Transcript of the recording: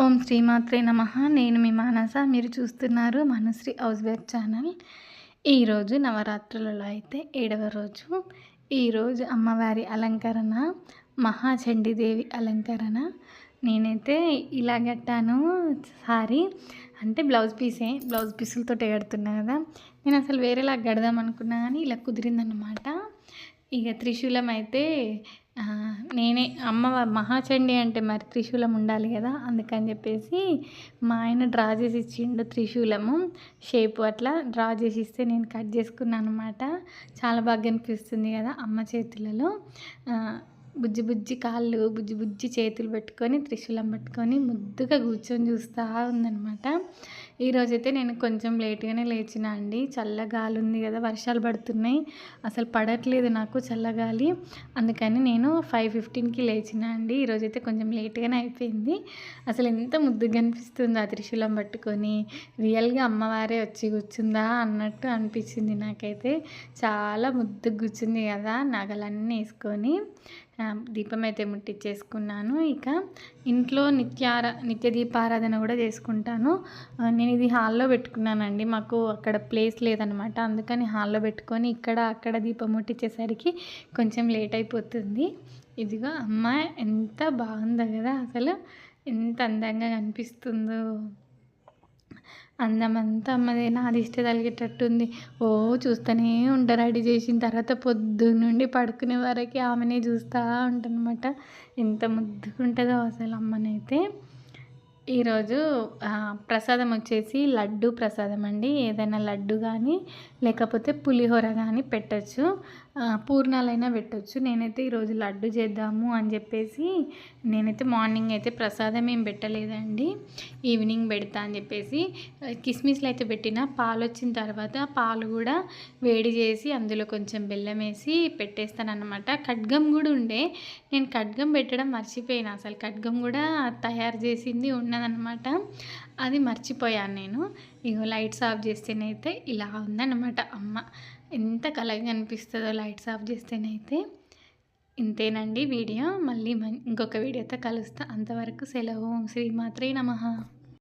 ఓం శ్రీమాత్రే నమ. నేను మీ మానస. మీరు చూస్తున్నారు మనశ్రీ హౌస్ వేర్ ఛానల్. ఈరోజు నవరాత్రులలో అయితే ఏడవ రోజు. ఈరోజు అమ్మవారి అలంకరణ మహాచండీదేవి అలంకరణ. నేనైతే ఇలా కట్టాను సారీ. అంటే బ్లౌజ్ పీసే బ్లౌజ్ పీసులతో కడుతున్నా కదా. నేను అసలు వేరేలా కడదాం అనుకున్నా కానీ ఇలా కుదిరిందనమాట ఇక త్రిశూలం అయితే నేనే అమ్మ మహాచండి అంటే మరి త్రిశూలం ఉండాలి కదా అందుకని చెప్పేసి మా ఆయన డ్రా చేసి ఇచ్చిండు త్రిశూలము. షేపు అట్లా డ్రా చేసి ఇస్తే నేను కట్ చేసుకున్నాను అనమాట చాలా బాగా అనిపిస్తుంది కదా అమ్మ చేతులలో. బుజ్జి బుజ్జి కాళ్ళు బుజ్జి బుజ్జి చేతులు పెట్టుకొని త్రిశూలం పట్టుకొని ముద్దుగా కూర్చొని చూస్తూ ఉందనమాట ఈరోజైతే నేను కొంచెం లేట్గానే లేచిన అండి. చల్లగాలి ఉంది కదా వర్షాలు పడుతున్నాయి. అసలు పడట్లేదు నాకు చల్లగాలి అందుకని నేను ఫైవ్ ఫిఫ్టీన్కి లేచిన అండి. ఈరోజైతే కొంచెం లేట్గానే అయిపోయింది. అసలు ఎంత ముద్దుగా అనిపిస్తుంది ఆ త్రిశూలం పట్టుకొని. రియల్గా అమ్మవారే వచ్చి కూర్చుందా అన్నట్టు అనిపించింది నాకైతే. చాలా ముద్దుగా కూర్చుంది కదా నగలన్నీ వేసుకొని. దీపం అయితే ముట్టించేసుకున్నాను ఇక ఇంట్లో నిత్యార నిత్య దీపారాధన కూడా చేసుకుంటాను. నేను ఇది హాల్లో పెట్టుకున్నానండి. మాకు అక్కడ ప్లేస్ లేదనమాట అందుకని హాల్లో పెట్టుకొని ఇక్కడ అక్కడ దీపం ముట్టించేసరికి కొంచెం లేట్ అయిపోతుంది ఇదిగో అమ్మాయి ఎంత బాగుందో కదా! అసలు ఎంత అందంగా కనిపిస్తుందో! అందమంతా అమ్మదే నా దిష్టి తలిగేటట్టుంది. ఓ చూస్తూనే ఉంటా రెడీ చేసిన తర్వాత పొద్దున్న నుండి పడుకునే వరకు ఆమెనే చూస్తూ ఉంటానమాట ఎంత ముద్దుగా ఉంటుందో అసలు అమ్మనైతే. ఈరోజు ప్రసాదం వచ్చేసి లడ్డు ప్రసాదం అండి. ఏదైనా లడ్డు కానీ లేకపోతే పులిహోర కానీ పెట్టచ్చు. పూర్ణాలైనా పెట్టచ్చు. నేనైతే ఈరోజు లడ్డు చేద్దాము అని చెప్పేసి నేనైతే మార్నింగ్ అయితే ప్రసాదం ఏం పెట్టలేదండి. ఈవినింగ్ పెడతా అని చెప్పేసి కిస్మిస్లు అయితే పెట్టిన. పాలు వచ్చిన తర్వాత పాలు కూడా వేడి చేసి అందులో కొంచెం బెల్లం వేసి పెట్టేస్తాను ఖడ్గం కూడా ఉండే. నేను ఖడ్గం పెట్టడం మర్చిపోయాను. అసలు ఖడ్గం కూడా తయారు చేసింది ఉన్నదనమాట అది మర్చిపోయాను నేను. ఇగో లైట్స్ ఆఫ్ చేస్తేనైతే ఇలా ఉందన్నమాట అమ్మ. ఎంత కలగా అనిపిస్తుందో లైట్స్ ఆఫ్ చేస్తేనైతే ఇంతేనండి వీడియో. మళ్ళీ ఇంకొక వీడియోతో కలుస్తా. అంతవరకు సెలవు. శ్రీమాత్రే నమ.